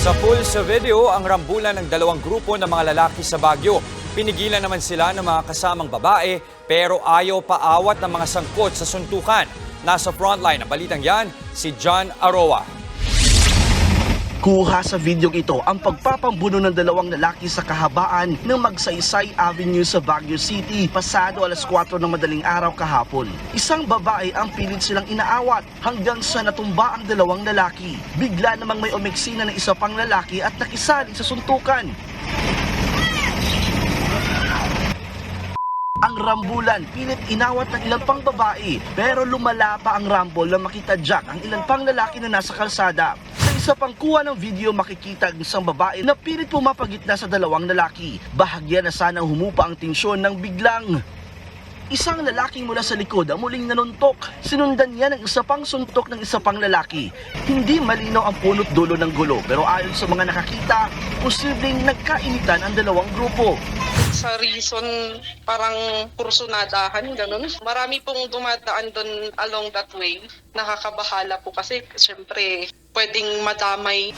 Sa pool sa video, ang rambulan ng dalawang grupo ng mga lalaki sa Baguio. Pinigilan naman sila ng mga kasamang babae pero ayaw paawat ng mga sangkot sa suntukan. Nasa frontline ng balitang yan, si John Aroa. Kuha sa videong ito ang pagpapambuno ng dalawang lalaki sa kahabaan ng Magsaysay Avenue sa Baguio City pasado alas 4 ng madaling araw kahapon. Isang babae ang pilit silang inaawat hanggang sa natumba ang dalawang lalaki. Bigla namang may umeksina ng isa pang lalaki at nakisali sa suntukan. Ang rambulan pilit inawat ng ilang pang babae pero lumala pa ang rambol na makita Jack ang ilang pang lalaki na nasa kalsada. Sa isa pang kuha ng video makikita ang isang babae na pilit pumapagitna sa dalawang lalaki. Bahagya na sanang humupa ang tensyon ng biglang Isang lalaking mula sa likod ang muling nanuntok. Sinundan niya ng isa pang suntok ng isa pang lalaki. Hindi malinaw ang punot dulo ng gulo pero ayon sa mga nakakita, posibleng nagkainitan ang dalawang grupo. Sa reason parang kursunadahan, ganun. Marami pong dumadaan doon along that way. Nakakabahala po kasi syempre pwedeng madamay.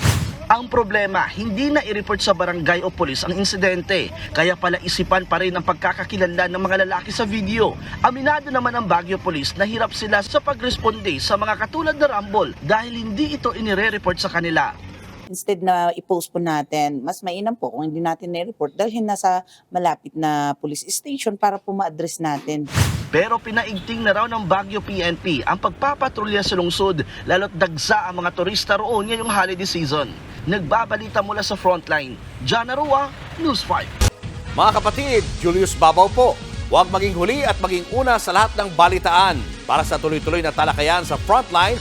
Ang problema, hindi na i-report sa barangay o polis ang insidente. Kaya pala isipan pa rin ang pagkakakilanlan ng mga lalaki sa video. Aminado naman ang Baguio Police na hirap sila sa pagresponde sa mga katulad na Rumble dahil hindi ito inire-report sa kanila. Instead na i-post po natin, mas mainam po kung hindi natin na-report dalhin na sa malapit na police station para po ma-address natin. Pero pinaigting na raw ng Baguio PNP ang pagpapatrolya sa lungsod lalo't dagsa ang mga turista roon ngayong holiday season. Nagbabalita mula sa frontline, John Arua, News 5. Mga kapatid, Julius Babaw po. Huwag maging huli at maging una sa lahat ng balitaan. Para sa tuloy-tuloy na talakayan sa Frontline,